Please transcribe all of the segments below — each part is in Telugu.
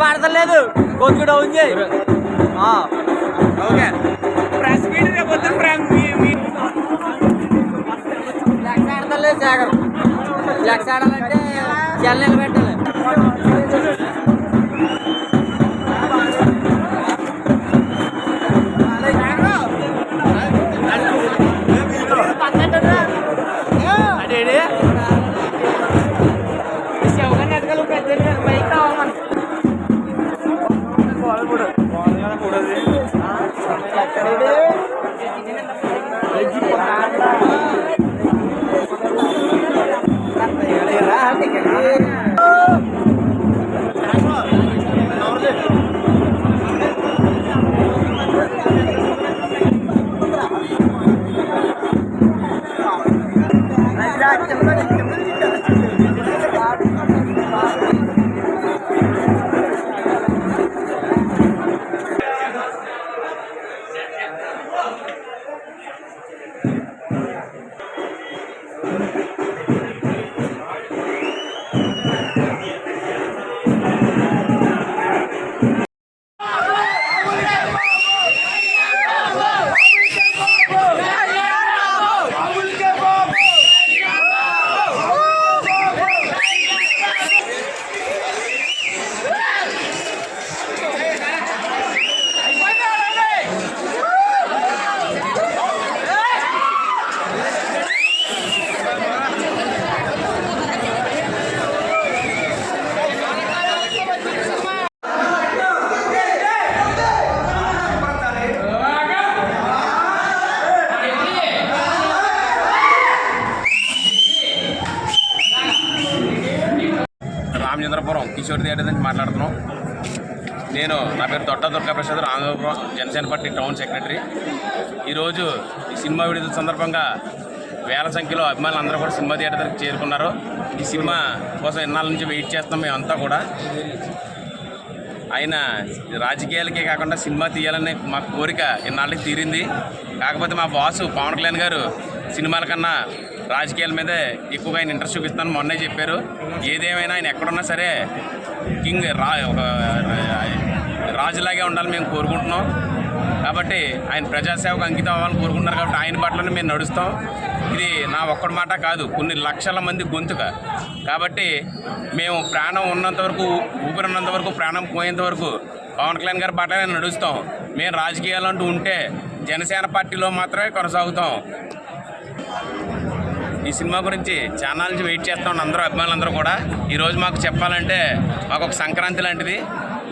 వాడతలేదు కొంచెం డౌన్ చేయి. ఆ. ఓకే. ప్రెస్ మీట్ రేపు పొద్దున్న ప్రెస్ ఫ్లాక్స్ ఆడతలేదు జాగర్ ఫ్లాక్స్ ఆడాలంటే జల్ నిలబెట్టాలి Yeah. చివరి థియేటర్ నుంచి మాట్లాడుతున్నాం. నేను నా పేరు Totta Durgaprasad Andhrapuram Janasena party town secretary. ఈరోజు ఈ సినిమా విడుదల సందర్భంగా వేల సంఖ్యలో అభిమానులు అందరూ కూడా సినిమా థియేటర్ దగ్గరికి చేరుకున్నారు. ఈ సినిమా కోసం ఇన్నాళ్ళ నుంచి వెయిట్ చేస్తున్నాం మేమంతా కూడా. ఆయన రాజకీయాలకే కాకుండా సినిమా తీయాలనే మా కోరిక ఇన్నాళ్ళకి తీరింది. కాకపోతే మా బాసు పవన్ కళ్యాణ్ గారు సినిమాల కన్నా రాజకీయాల మీదే ఎక్కువగా ఆయన ఇంట్రెస్ట్ చూపిస్తాను మొన్నే చెప్పారు. ఏదేమైనా ఆయన ఎక్కడున్నా సరే కింగ్ రా ఒక రాజులాగే ఉండాలని మేము కోరుకుంటున్నాం. కాబట్టి ఆయన ప్రజాసేవకు అంకితం అవ్వాలని కోరుకుంటున్నారు కాబట్టి ఆయన పట్లనే మేము నడుస్తాం. ఇది నా ఒక్కడి మాట కాదు కొన్ని లక్షల మంది గొంతుక. కాబట్టి మేము ప్రాణం ఉన్నంత వరకు ఊపిరి ఉన్నంత వరకు ప్రాణం పోయేంత వరకు పవన్ కళ్యాణ్ గారి పట్లనే నడుస్తాం. మేము రాజకీయాలు అంటూ ఉంటే జనసేన పార్టీలో మాత్రమే కొనసాగుతాం. ఈ సినిమా గురించి చాలా నుంచి వెయిట్ చేస్తూ ఉన్న అందరూ అభిమానులందరూ కూడా ఈరోజు మాకు చెప్పాలంటే మాకు ఒక సంక్రాంతి లాంటిది.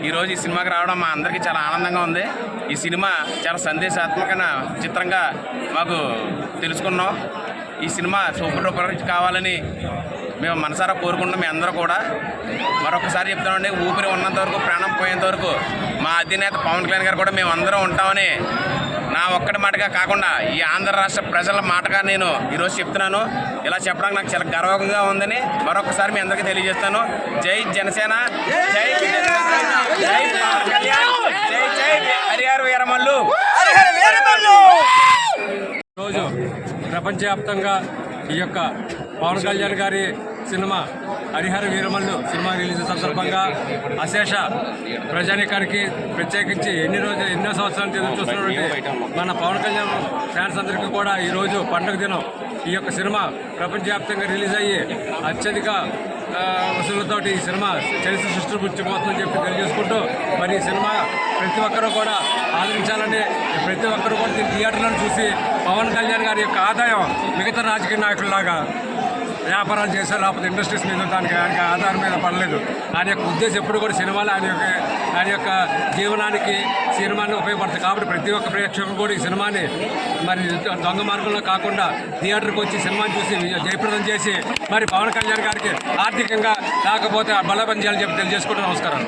ఈరోజు ఈ సినిమాకి రావడం మా అందరికీ చాలా ఆనందంగా ఉంది. ఈ సినిమా చాలా సందేశాత్మకమైన చిత్రంగా మాకు తెలుసుకున్నాం. ఈ సినిమా సూపర్ డూపర్ కావాలని మేము మనసారా కోరుకుంటున్నాం మీ అందరూ కూడా. మరొకసారి చెప్తామండి ఊపిరి ఉన్నంత వరకు ప్రాణం పోయేంత వరకు మా అధినేత పవన్ కళ్యాణ్ గారు కూడా మేము అందరం ఉంటామని నా ఒక్కటి మాటగా కాకుండా ఈ ఆంధ్ర రాష్ట్ర ప్రజల మాటగా నేను ఈరోజు చెప్తున్నాను. ఇలా చెప్పడానికి నాకు చాలా గర్వంగా ఉందని మరొకసారి మీ అందరికీ తెలియజేస్తాను. జై జనసేన జై జై జై జై హరిహర వీరమల్లు! రోజు ప్రపంచవ్యాప్తంగా ఈ యొక్క పవన్ కళ్యాణ్ గారి cinema Harihara Veeramallu cinema release సందర్భంగా అశేష ప్రజానికానికి ప్రత్యేకించి ఎన్ని రోజులు ఎన్నో సంవత్సరాలు ఎదురు చూస్తున్నటువంటి మన పవన్ కళ్యాణ్ ఫ్యాన్స్ అందరికీ కూడా ఈరోజు పండుగ దినం ఈ యొక్క సినిమా ప్రపంచవ్యాప్తంగా రిలీజ్ అయ్యి అత్యధిక వసూళ్ళతోటి ఈ సినిమా చరిత్ర సృష్టించబోతుందని చెప్పి తెలియజేసుకుంటూ మరి ఈ సినిమా ప్రతి ఒక్కరూ కూడా ఆదరించాలని ప్రతి ఒక్కరూ కూడా దీని థియేటర్లను చూసి పవన్ కళ్యాణ్ గారి యొక్క ఆదాయం మిగతా రాజకీయ నాయకుల్లాగా వ్యాపారాలు చేశారు లేకపోతే ఇండస్ట్రీస్ మీద దానికి ఆయనకి ఆధారం మీద పడలేదు. ఆయన యొక్క ఉద్దేశం ఎప్పుడు కూడా సినిమాలు ఆయన యొక్క ఆయన యొక్క జీవనానికి సినిమాని ఉపయోగపడుతుంది కాబట్టి ప్రతి ఒక్క ప్రేక్షకుడు కూడా ఈ సినిమాని మరి దొంగ మార్గంలో కాకుండా థియేటర్కి వచ్చి సినిమాని చూసి జయప్రదం చేసి మరి పవన్ కళ్యాణ్ గారికి ఆర్థికంగా లేకపోతే బలపంచాలని చెప్పి తెలియజేసుకుంటూ నమస్కారం